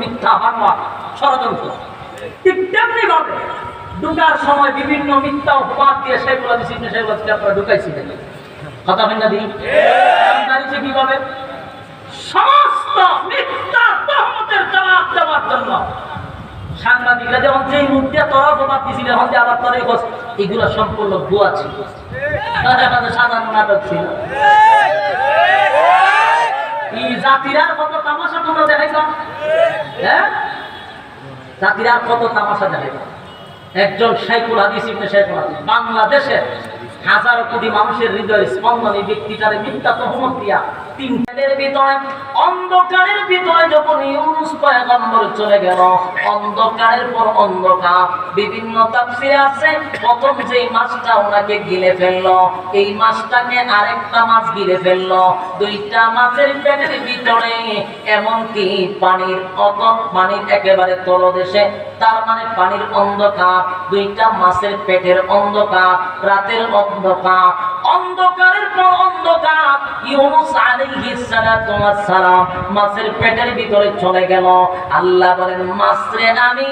মিথ্যা ষড়যন্ত্র। ঠিক তেমনি ভাবে ঢুকার সময় বিভিন্ন মিথ্যা দিয়ে সেগুলো সেগুলো আপনারা কথা দাঁড়িয়েছে কীভাবে সমস্ত মিথ্যা তহমতের জবাব দেওয়ার জন্য সাংবাদিকরা যেমন যে মুদ্রা তোরা জবাব দিছিল এখন যে আবার এগুলো সম্পূর্ণ ভুয়া ছিল। সাধারণ নাটক ছিল। জাতিরার কত তামাশা তোমরা দেখাইতাম হ্যাঁ? জাতিরার কত তামাশা একজন শাইকুল হাদিস ইবনে শাইকুল হাদিস, বাংলাদেশের হাজার কোটি মানুষের হৃদয় স্পন্দন ব্যক্তিটারে মিথ্যা তহমত দিয়া ভিতরে, অন্ধকারের ভিতরে যখন ইউনুস পয়গম্বর চলে গেল, অন্ধকারের পর অন্ধকার, বিভিন্ন আছে, প্রথম মাছটা ওনাকে গিলে ফেলল, এই মাছটাকে আরেকটা মাছ গিলে ফেলল, দুইটা মাছের পেটের ভিতরে এমনকি পানির অত পানির একেবারে তলদেশে, তার মানে পানির অন্ধকার, দুইটা মাছের পেটের অন্ধকার, রাতের অন্ধকার, অন্ধকারের পর অন্ধকার। ইউনুস আলাইহিস সালাতু ওয়াস সালাম মাছের পেটের ভিতরে চলে গেল। আল্লাহ বলেন, মাছরে আমি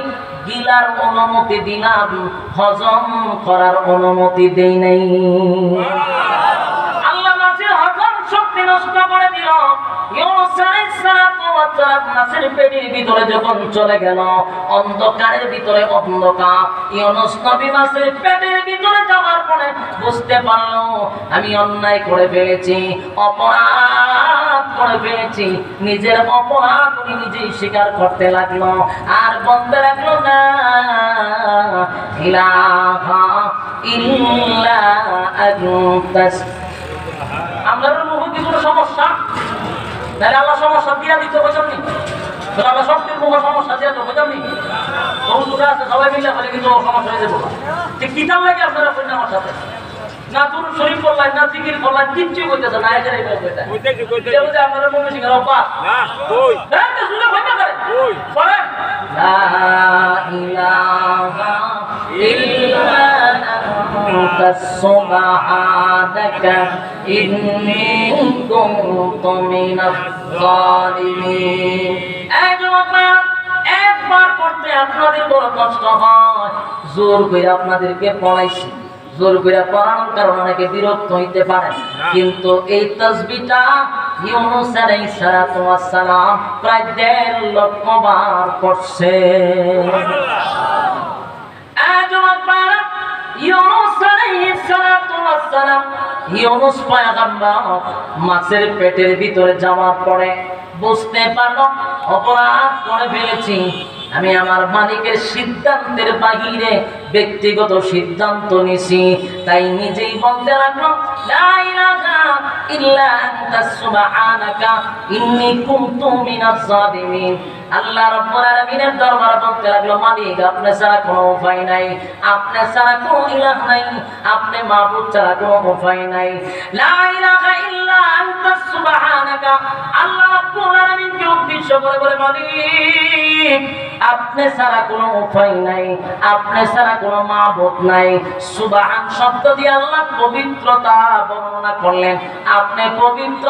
গিলার অনুমতি দিলাম, হজম করার অনুমতি দেই নাই। আল্লাহ মাছের হজম শক্তি নষ্ট করে দিল। ইউনুস আলাইহিস সালাম মাছের ভিতরে যখন চলে গেল, অন্ধকারের ভিতরে অন্ধকার। ইউনুস নবী মাছের পেটের ভিতরে যাওয়ার পরে বুঝতে পারল। আমি অন্যায় করে ফেলেছি, অপরাধ করে ফেলেছি। নিজের অপরাধ উনি নিজেই স্বীকার করতে লাগল। আর বলতে লাগল, না, ইলাহা ইল্লা আনতাস আমরা মুখে কোনো সমস্যা? তাহলে আল্লাহ সমস্যা দিয়া দিতে বোঝামনি তাহলে আল্লাহ সব কিছু মুখে সমস্যা দিয়া তো বোঝামনি বন্ধুরা আছে সবাই মিলে বলে কিন্তু সমস্যা হয়ে যাব। ঠিক কিতাব লাগে আপনারা করেন আমার সাথে? না তোর শরীর করলেন না জিকির করলেন কিচ্ছু করতেছে না এখানে কইতেছি, কইতেছি। এটা আপনারা মনে সিংহের অভ্যাস? শুনে ভয় না করেন। কই? লা ইলাহা ইল্লা জোর করে আপনাদেরকে পড়াইছি। জোর করে পড়ানোর কারণে অনেকে বিরক্ত হইতে পারে। কিন্তু এই তসবিটা ওয়াস সালাম প্রায় দেড় লক্ষ বার পড়ছে। ওয়াস ইউনুস মাছের পেটের ভিতরে জামা পড়ে। বুঝতে পারল? অপরাধ করে ফেলেছি। আমি আমার মালিকের সিদ্ধান্তের বাহিরে ব্যক্তিগত সিদ্ধান্ত নিছি। তাই নিজেই বলতে লাগল, লা ইলাহা ইল্লা আনতা সুবহানাকা, ইন্নী কুনতু মিনাজ জালিমিন আল্লাহ বলতে লাগল, মালিক উপায় নাই। নাই। আপনি উপায় নাই। ইল্লা আল্লাহ বলে আপনি ছাড়া কোনো উপায় নাই, আপনি ছাড়া কোনো মাবুদ নাই। সুবহান শব্দ দিয়ে আল্লাহ পবিত্রতা বর্ণনা করলেন। আপনি পবিত্র,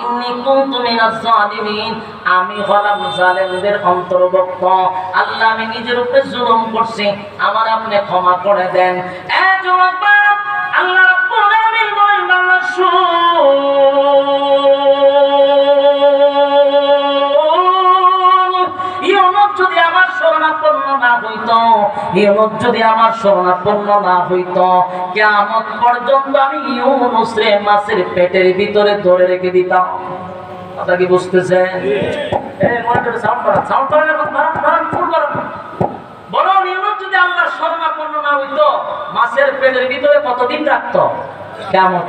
ইন্নী কুনতু মিনাজ জালিমিন। আমি হলাম জালেমদের অন্তর্ভুক্ত। আল্লাহ আমি নিজের উপরে জুলুম করছি, আমার আপনি ক্ষমা করে দেন। এ যুবক আল্লাহ রাব্বুল আলামিন বলেন বান্দা না হইত ইউনুস যদি আমার শরণাপন্ন না হইত কিয়ামত পর্যন্ত আমি ইউনুস রে মাছের পেটের ভিতরে ধরে রেখে দিতাম। কথা কি বুঝতেছেন বাড়ান বরং ইউনুস যদি আল্লাহর শরণাপন্ন না হইতো মাছের পেটের ভিতরে কতদিন রাখতো? কেমন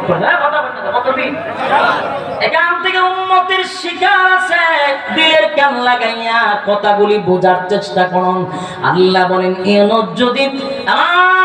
এখান থেকে লাগাইয়া কথাগুলি বোঝার চেষ্টা করুন। আল্লাহ বলেন এন যদি আমার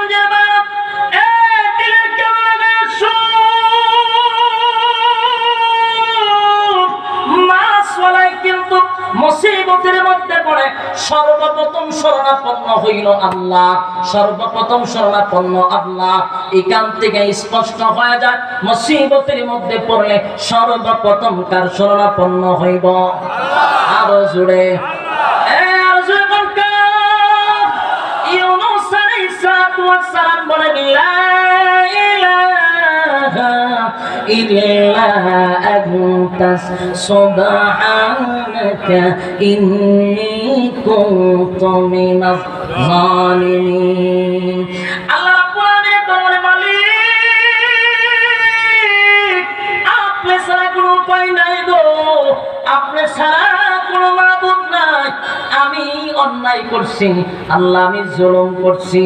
সর্বপ্রথম শরণাপন্ন হইল আল্লাহ। সর্বপ্রথম শরণাপন্ন আল্লাহ। এখান থেকে স্পষ্ট হয়ে যায় মুসিবতের মধ্যে পড়লে সর্বপ্রথম কার শরণাপন্ন হইব? আরও জুড়ে এ, আরও জুড়ে বল আলাইহিস সালাম বলেন লা ইলাহা ইল্লা আনতা সুবহানাকা ইন্নী কুনতু মিনাজ জালিমিন আল্লাহ রাব্বুল আলামিন মালিক, আপনি ছাড়া কোনো উপায় নাই গো। আপনি ছাড়া অন্যায় করছি, আল্লাহ আমি জুলুম করছি।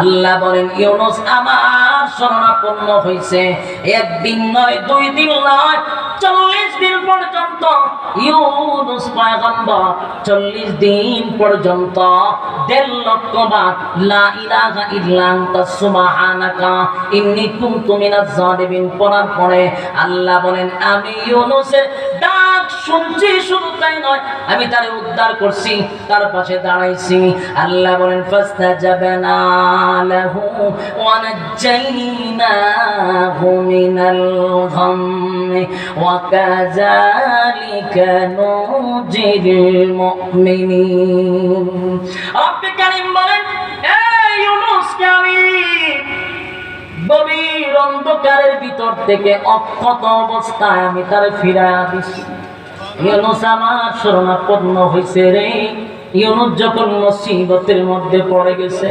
আল্লাহ বলেন, ইউনুস আমার শরণাপন্ন হয়েছে একদিন নয়, দুই দিন নয়, চল্লিশ দিন পর্যন্ত, ইউনুস পয়গম্বর, চল্লিশ দিন পর্যন্ত, দেড় লক্ষ বার, লা ইলাহা ইল্লা আনতা সুবহানাকা, ইন্নী কুনতু মিনাজ জালিমিন পড়ার পরে আল্লাহ বলেন, আমি ইউনুসের ডাক শুনছি, শুধু তাই নয়, আমি তারে উদ্ধার করছি, তার পাশে দাঁড়াইছি। আল্লাহ বলেন, ফাস্তাজাবনা লাহু ওয়া নাজ্জাইনাহু মিনাল গাম্মি ওয়া কাযালিকা নুজিল মুমিনিন। কারীম বলেন এই ইউনুসকে আমি গভীর অন্ধকারের ভিতর থেকে অক্ষত অবস্থায় আমি তার ফিরা দিছি। শরণাপন্ন হয়েছে রে। ইউনুস যখন মুসিবতের মধ্যে পড়ে গেছে।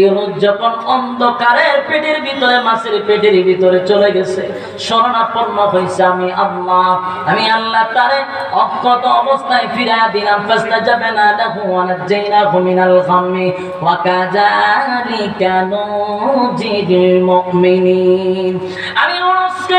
ইউনুস যখন অন্ধকারের পেটের ভিতরে, মাছের পেটের ভিতরে চলে গেছে। শরণাপন্ন হয়েছে আমি আল্লাহ। আমি আল্লাহ তারে অক্ষত অবস্থায় ফিরাইয়া দিলাম। ফাস্তা যাবে না লাহু ওয়া নাজ্জাইনাহু মিনাল গাম্মি ওয়া কাযালিকা নুজিল মুমিনিন। আমি ইউনুসকে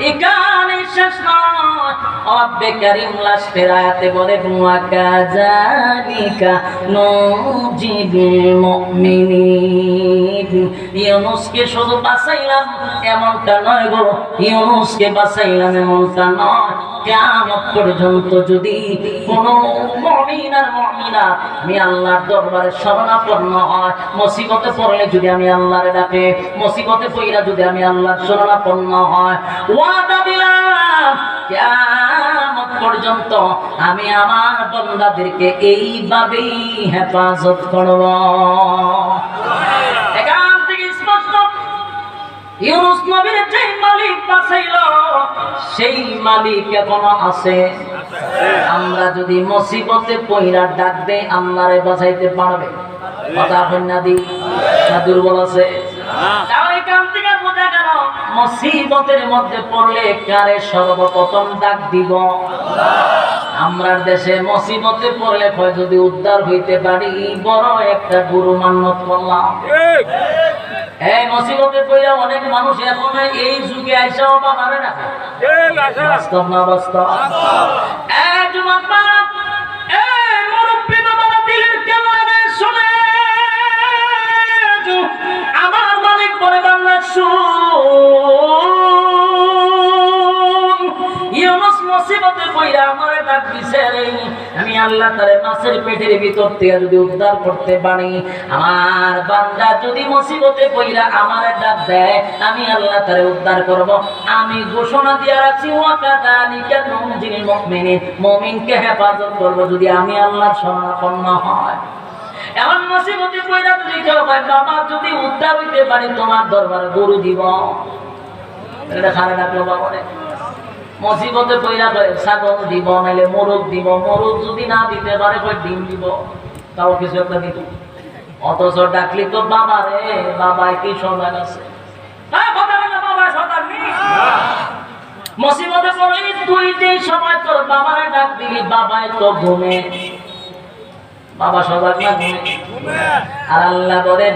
এখানে শেষ নয় অব্বে কারীম লাস্টের আয়াতে বলে ওয়া কাজালিকা নুজিবিল মুমিনিন। ইউনুসকে শুধু বাঁচাইলাম, এমনটা নয় গো, ইউনুসকে বাঁচাইলাম, এমনটা নয়। কিয়ামত পর্যন্ত যদি মুমিন আমি আল্লাহর দরবারে শরণাপন্ন হয়, মুসিবতে পড়লে যদি আমি আল্লাহরে ডাকে, মুসিবতে যদি আমি আল্লাহর শরণাপন্ন হয়, ওয়াদা দিলাম, কিয়ামত পর্যন্ত আমি আমার বান্দাদেরকে এইভাবেই হেফাজত করব। এখান থেকে স্পষ্ট, ইউনুস নবীর মালিক সেই মালিক এখনও আছে। আমরা যদি মুসিবতে ডাক দেই, আল্লাহরে বাঁচাইতে পারবে। কথা দি? দুর্বল আছে? মুসিবতের মধ্যে পড়লে কারে সর্বপ্রথম ডাক দিব? আমরার দেশে মুসিবতে পড়লে যদি উদ্ধার হইতে পারি, বড় একটা গুরু মান্যত করলাম। এই মুসিবতে পড়ে অনেক মানুষ এখন এই যুগে আইসাও বা পারে না। বাস্তব না বাস্তব? এই যুবক আমি আল্লাহ পেটের ভিতর থেকে যদি উদ্ধার করতে পারি, আমার বান্দা যদি মুসিবতে পইরা আমারে ডাক দেয়, আমি আল্লাহ তারে উদ্ধার করব। আমি ঘোষণা দিয়ে রাখছি, ওয়াকাদালিকা নুনজিল মুমিনিন। মুমিনকে হেফাজত করব যদি আমি আল্লাহর শরণাপন্ন হয়। এমন মুসিবতে পইরা যদি কেউ কয় বাবা, যদি উদ্ধার হইতে পারি তোমার দরবারে গরু দিব। এটা খারাপ ডাকলো বাবা। মুসিবতে পইরা করে ছাগল দিব, নাইলে মোরগ দিব মোরগ যদি না দিতে পারে কই ডিম দিব? তাও কিছু একটা দিব অথচ ডাকলি তো বাবা রে বাবাই কি সন্ধান আছে? মসিবতে সন্তান পড়লি তুই যে সময় তোর বাবারে ডাক দিলি, বাবায় তো ঘুমে। বাবা ঘুমে। আর আল্লাহ বলে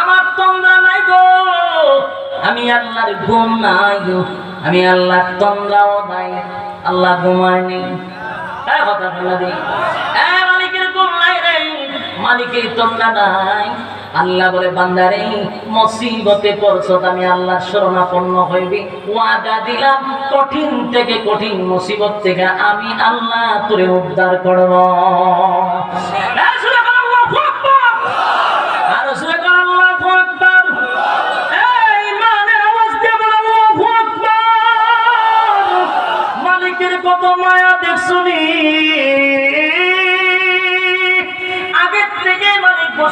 আমার নাই আমি আল্লাহর ঘুম নাই। আমি আল্লাহর তন্দ্রাও নাই। আল্লাহ ঘুমায়নি তাই কথা ফেলা দিই মালিকের ঘুম নাই রে। মালিকের তন্দ্রা নাই। আল্লাহ বলে, বান্দারে, মুসিবতে পড়ছত আমি আল্লাহর শরণাপন্ন হইবি। ওয়াদা দিলাম, কঠিন থেকে কঠিন মুসিবত থেকে আমি আল্লাহ তোরে উদ্ধার করব। এ সুরে বল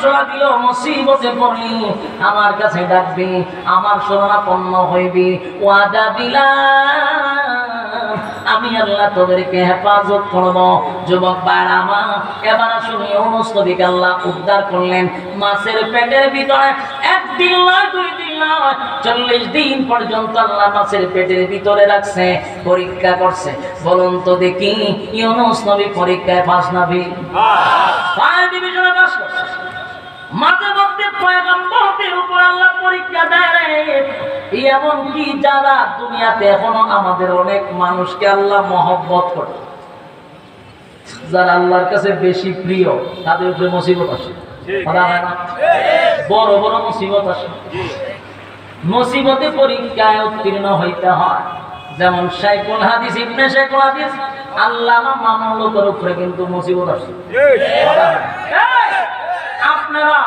ঘোষণা দিল মুসিবতে পড়লি আমার কাছে ডাকবি আমার শরণাপন্ন হইবি ওয়াদা দিলাম। আমি আল্লাহ তোদেরকে হেফাজত করব। যুবক বাড়ামা এবার শুনি অনুস্তবিক আল্লাহ উদ্ধার করলেন। মাছের পেটের ভিতরে একদিন নয় দুই দিন নয় চল্লিশ দিন পর্যন্ত আল্লাহ মাছের পেটের ভিতরে রাখছে পরীক্ষা করছে। বলুন তো দেখি ইউনুস নবী পরীক্ষায় পাস নাবি ফায়ার ডিভিশনে মাঝে মধ্যে পয়গম্বরদের উপর আল্লাহ পরীক্ষা দেয় রে। এমন কি যারা দুনিয়াতে এখনও আমাদের অনেক মানুষকে আল্লাহ মহব্বত করে? যারা আল্লাহর কাছে বেশি প্রিয় তাদের উপরে মুসিবত আসে? বড় বড় মুসিবত আসে। মুসিবতে পরীক্ষায় উত্তীর্ণ হইতে হয়। যেমন শাইকুল হাদিস ইবনে শাইকুল হাদিস আল্লামা উপরে কিন্তু মুসিবত আসে। আপনারা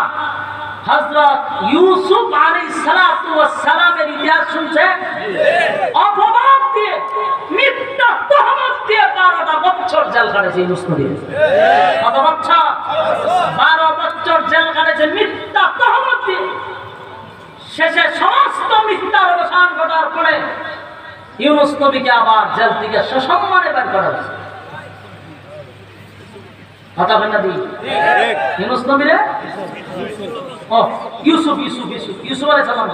হযরত ইউসুফ ওয়াস সালামের ইতিহাস শুনছেন? অপবাদ দিয়ে, মিথ্যা তহমত দিয়ে 12টা বছর জেল কাটেছে ইউসুফ কত বছর? 12 বছর জেল কাটেছে মিথ্যা তহমত দিয়ে। শেষে সমস্ত মিথ্যার অবসান ঘটার পরে ইউনুস নবীকে আবার জেল থেকে সসম্মানে বের করা হয়েছে। কথা বলেন না দিই ইউনুস নবীরে? ও ইউসুফ ইউসুফ ইউসুফ। ইউসুফ আলাইহিস সালাম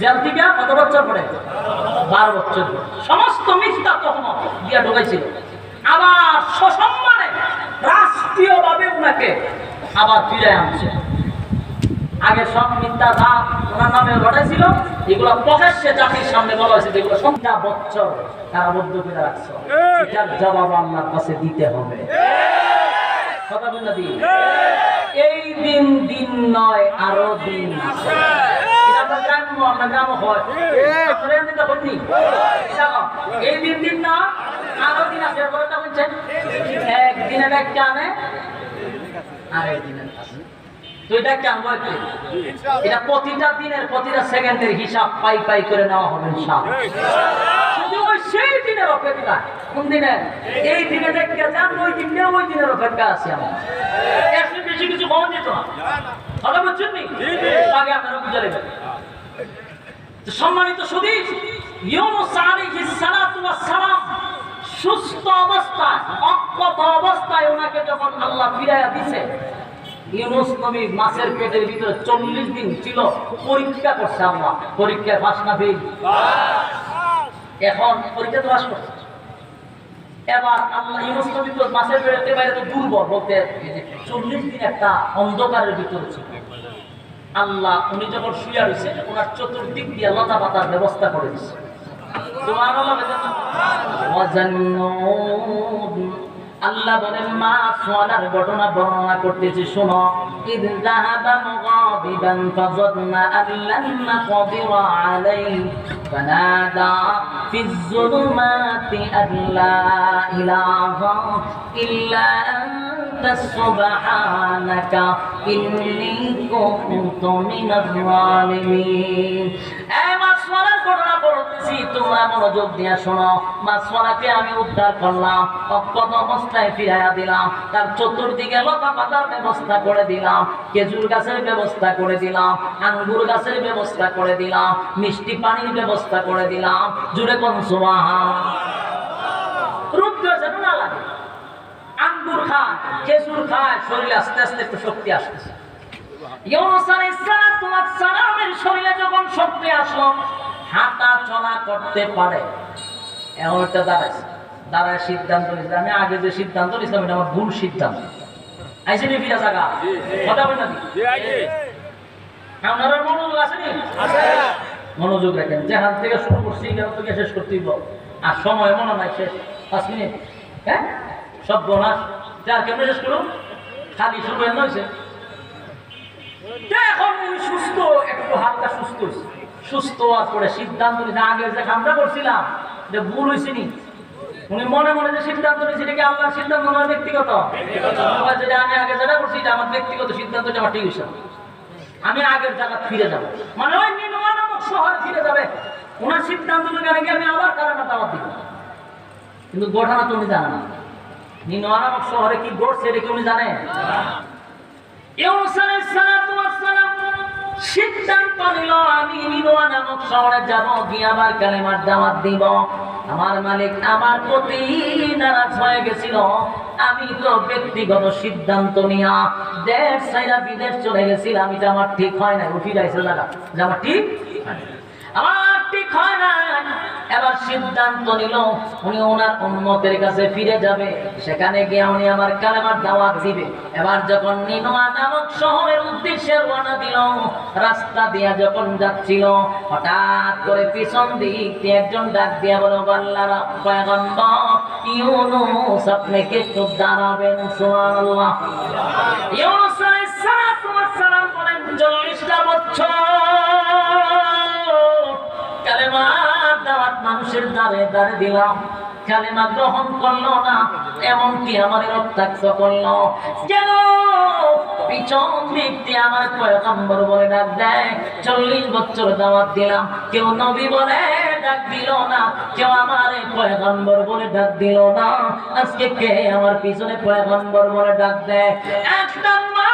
জেল থেকে কত বছর পরে? বারো বছর সমস্ত মিথ্যা তখন দিয়া ঢোকাইছিল। আবার সসম্মানে রাষ্ট্রীয়ভাবে ওনাকে আবার ফিরে আনছে। আগে সব মিথ্যা যা ওনার নামে ঘটাইছিল। এগুলো প্রকাশ্যে জাতির সামনে বলা হয়েছে যেগুলো সন্ধ্যা বছর তারা বদ্ধ করে রাখছ এটার জবাব আল্লাহর কাছে দিতে হবে। এই দিন দিন নয়, আরও দিন হননি? এই দিন দিন না, আরও দিন আছে। বলছেন একদিনের একটা আনে দিনের আছে এটা প্রতিটা দিনের, প্রতিটা সেকেন্ডের হিসাব পাই পাই করে নেওয়া হবে ওই সেই দিনের অপেক্ষা। কোন দিনের এই দিনে যান ওই দিনে ওই দিনের অপেক্ষা আছে আমার। বেশি কিছু না কথা বলছেন নি? আগে আপনারা বুঝে নেবেন। সম্মানিত সুদী ইউনুস আলাইহিস সালাতু ওয়াস সালাম সুস্থ অবস্থায় অক্ষত অবস্থায় ওনাকে যখন আল্লাহ ফিরাইয়া দিছে ইউনুস নবী মাছের পেটের ভিতরে চল্লিশ দিন ছিল পরীক্ষা করছে আল্লাহ। পরীক্ষায় পাস না ফেল এখন পরীক্ষা তো পাস করছে। এবার আল্লাহ ইউনুস নবী তো মাছের বেড়াতে বাইরে তো দুর্বল বলতে চল্লিশ দিন একটা অন্ধকারের ভিতরে ছিল। আল্লাহ উনি যখন শুয়ে রয়েছে, ওনার চতুর্দিক দিয়ে লতা পাতার ব্যবস্থা করে দিচ্ছে তোমার। আল্লাহ বলেন মা সোয়ালার ঘটনা বর্ণনা করতেছি শোনো ইদ যাহাবা মুগাদিবান ফাযান্না আল্লান নাকদিরা আলাইহি ফানাদা ফি الظُّلُمَاتِ أَن لا إِلَهَ إِلَّا أَنتَ سُبْحَانَكَ إِنِّي كُنتُ مِنَ الظَّالِمِينَ এ দিয়ে শোনো। আমি উদ্ধার করলাম তার চতুর্দিকে ব্যবস্থা করে দিলাম, খেজুর গাছের ব্যবস্থা করে দিলাম, আঙ্গুর গাছের ব্যবস্থা করে দিলাম, মিষ্টি পানির ব্যবস্থা করে দিলাম। জুড়ে কোন আঙ্গুর খায়, খেজুর খায়, শরীরে আস্তে আস্তে একটু শক্তি আসতেছে ইউনুস আলাইহিস সালাতু ওয়াস সালামের শরীরে যখন শক্তি আসলো হাঁটা চলা করতে পারে। এমন একটা দাঁড়াইছে। দাঁড়ায় সিদ্ধান্ত নিয়েছে। আমি আগে যে সিদ্ধান্ত নিয়েছিলাম এটা আমার ভুল সিদ্ধান্ত। আইসে নি ফিরা জায়গা? কথা বলেন আপনারা মনোযোগ আছে নি মনোযোগ রাখেন। যেখান থেকে শুরু করছি এখান থেকে শেষ করতেই বল আর সময় মনে নাই শেষ। পাঁচ মিনিট। হ্যাঁ? সব বোনাস। যার কেমনে শেষ করুন? খালি শুরু হয়েছে এখন উনি সুস্থ? একটু হালকা সুস্থ সুস্থ হওয়ার পরে সিদ্ধান্ত নিতে আগে যে কামটা করছিলাম যে ভুল হয়েছে উনি মনে মনে যে সিদ্ধান্ত নিয়েছে এটা কি আল্লাহর সিদ্ধান্ত নয় ব্যক্তিগত? যেটা আমি আগে যেটা করছি এটা আমার ব্যক্তিগত সিদ্ধান্ত আমার ঠিক হয়েছে আমি আগের জায়গা ফিরে যাব। মানে ওই নিনোয়া নামক শহরে ফিরে যাবে। ওনার সিদ্ধান্ত অনুযায়ী আমি আবার কারানা দাওয়াত দিব। কিন্তু ঘটনা তো উনি জানে না। নামক শহরে কি ঘটছে এটা কি উনি জানে ইউনুস আলাইহিস সালাতু ওয়াস সালাম সিদ্ধান্ত নিল আমি নিনোয়া নামক শহরে যাব গিয়ে আবার কালেমার দাওয়াত দিব। আমার মালিক আমার প্রতি নারাজ হয়ে গেছিল। আমি তো ব্যক্তিগত সিদ্ধান্ত নিয়া দেশ সাইরা বিদেশ চলে গেছিলাম। এটা আমার ঠিক হয় না উঠি যাইছে জায়গা যে আমার ঠিক হয় না। আমার ঠিক হয় না এবার সিদ্ধান্ত নিল, উনি ওনার উন্মতের কাছে ফিরে যাবে। সেখানে গিয়ে উনি আমার কালেমার দাওয়াত দিবে। এবার যখন নিনোয়া নামক শহরের উদ্দেশ্যে রওনা দিল, রাস্তা দিয়া যখন যাচ্ছিল, হঠাৎ করে পিছন দিক একজন ডাক দিয়া বলো পয়গম্বর, ইউনুস আপনি কি একটু দাঁড়াবেন, সুবহানাল্লাহ। ইউনুস আলাইহিস সালাম বলেন 40টা বছর মানুষের দ্বারে দ্বারে দিলাম। কালেমা গ্রহণ করল না, এমনকি আমার রক্তাক্ত করল। দিক আমার ডাক দেয়, চল্লিশ দাওয়াত দিলাম। কেউ নবী বলে ডাক না, কেউ ডাক দিল না। আজকে কে আমার পিছনে ডাক দেয়? একটা আয়সা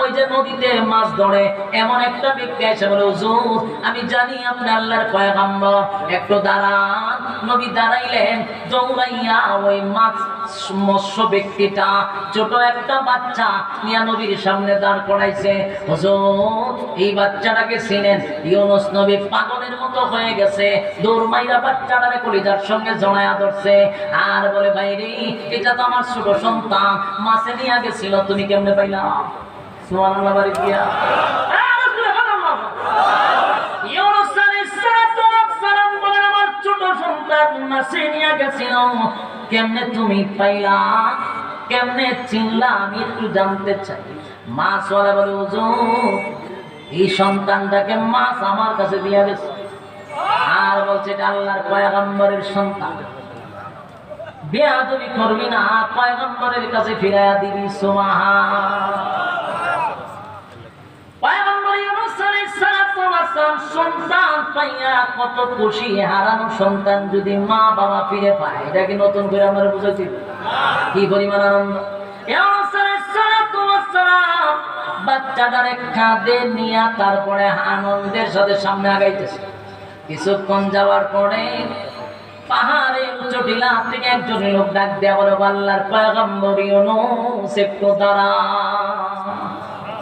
ওই যে নদীতে মাছ ধরে, এমন একটা ব্যক্তি এসে বলে, হুজুর, আমি জানি আপনি আল্লাহর পয়গম্বর। একটু দাঁড়ান, নবী দাঁড়াইলেন, দৌড়াইয়া ওই মাছ মৎস্য ব্যক্তিটা, ছোট একটা বাচ্চা নিয়া নবীর সামনে দাঁড় করাইছে। হুজুর, এই বাচ্চাটাকে চিনেন? ইউনুস নবী পাগলের মতো হয়ে গেছে। দৌড় মাইরা বাচ্চাটারে কলিজার সঙ্গে জড়ায়া ধরছে। আর বলে বাইরে এটা তো আমার ছোট সন্তান, মাছে নিয়ে গেছিল, তুমি কেমনে পাইলা সুবহানাল্লাহ, বাড়ি কেমনে তুমি পাইলা? কেমনে চিনলা? আমি একটু জানতে চাই। মাছ ওরা বলে, হুজুর, এই সন্তানটাকে মাছ আমার কাছে দিয়ে গেছে। আর বলছে, এটা আল্লাহর পয়গম্বরের সন্তান। বেয়াদবি করবি না, পয়গম্বরের কাছে ফিরাইয়া দিবি সুমাহা সন্তান পাইয়া কত খুশি সন্তান যদি মা বাবা ফিরে নতুন করে কি পরিমাণ নিয়া তারপরে আনন্দের সাথে সামনে আগাইতেছে। কিছুক্ষণ যাওয়ার পরে পাহাড়ে উঁচু টিলা থেকে একজন লোক ডাক দেওয়া বলে, আল্লাহর পয়গম্বর ইউনূস, একটু দাঁড়া।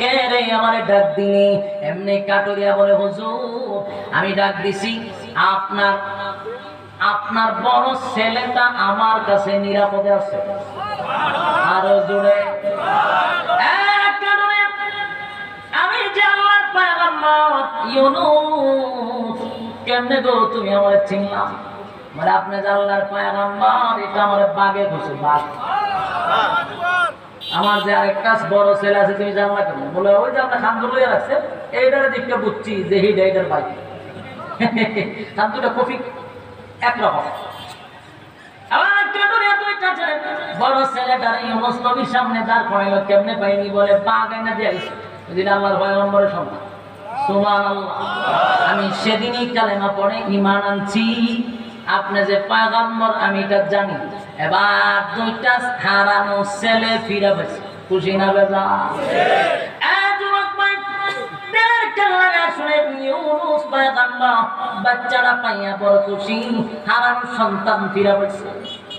কে রে আমারে ডাক এমনি বলে ডাক দিছি, আপনার আপনার বড় ছেলেটা আমার কাছে নিরাপদে আছে। আরও জোরে। আমি কেমনে গো তুমি আমার চিনলাম? মানে আপনি আল্লাহর পয়গম্বর, এটা আমার বাগে ঘুষে বাঘ আমার যে আরেকটা বড় ছেলে আছে, তুমি জানলা কেন? বলে, ওই যে আপনার খান্ত লইয়া রাখছে এইটারে দিকটা বুঝছি যে হিড এইটার বাইক খান্তটা কফি একরকম। সামনে কেমনে বলে সুবহানাল্লাহ। আমি সেদিনই কালেমা পড়ে ঈমান আনছি। আপনি যে পয়গম্বর, আমি এটা জানি। এবার দুইটা হারানো ছেলে ফিরে পেয়েছে খুশি না বেজা বাচ্চারা পাইয়া বড় খুশি হারানো সন্তান ফিরে পড়ছে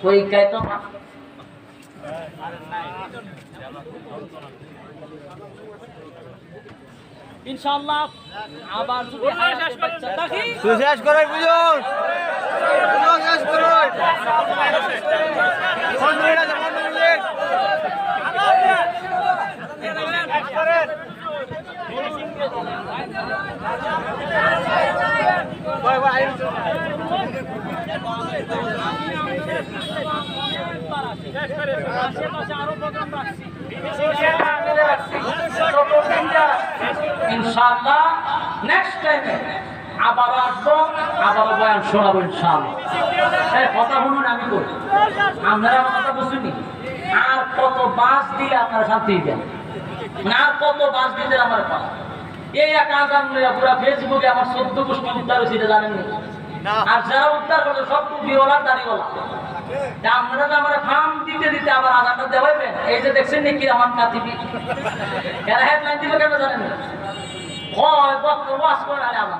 পরীক্ষায় তো ইনশাআল্লাহ আবার যদি শেষ করে বুঝুন আশেপাশে আরও প্রোগ্রাম রাখছি। ইনশাআল্লাহ নেক্সট টাইমে আবার আসব আবার বয়ান শোনাবো ইনশাআল্লাহ। এই কথা শুনুন আমি বলি আপনারা আমার কথা বুঝুনি আর কত বাস দিলে আপনারা শান্তি দেন মানে আর কত বাস দিলে আমার কথা? এই এক আজান পুরা ফেসবুকে আমার চোদ্দ গোষ্ঠী উদ্ধার হয়েছে জানেন না। আর যারা উদ্ধার করছে সব টুপিওয়ালা দাড়িওয়ালা তা আপনারা যে আমার ফার্ম দিতে দিতে আবার আধারটা দেওয়াইবেন এই যে দেখছেন নাকি আমার কাতিবি? এরা হেডলাইন দিবে কেন জানেন না? হয় বক্তব্য ওয়াজ করে আরে আজান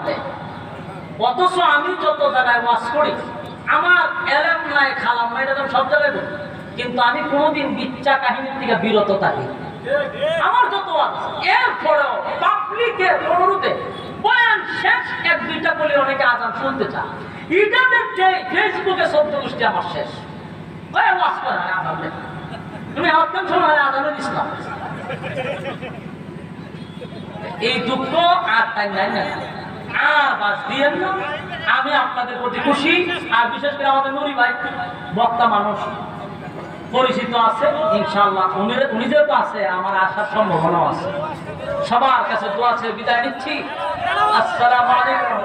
অথচ আমি যত জায়গায় ওয়াজ করি, আমার এলেম নাই খালাম নাই এটা সব জায়গায় করি কিন্তু আমি কোনোদিন বিচ্চা কাহিনীর থেকে বিরত থাকি আমার যত এরপরেও পাবলিকের অনুরোধে বয়ান শেষ, এক, দুইটা বলে অনেকে আজান শুনতে চায়। দেখতে ফেসবুকে সত্য গোষ্ঠী আমার শেষ। ওয়াজ করে আজান তুমি হত্যা সময় আজানের ইসলাম এই দুঃখ আর তাই নাই না। আর আমি আপনাদের প্রতি খুশি, আর বিশেষ করে আমাদের নুরি ভাই, বক্তা মানুষ। পরিচিত আছে ইনশাল্লাহ উনি উনি যেহেতু আছে, আমার আসার সম্ভাবনাও আছে। সবার কাছে তো আছে বিদায় নিচ্ছি। আসসালামু আলাইকুম।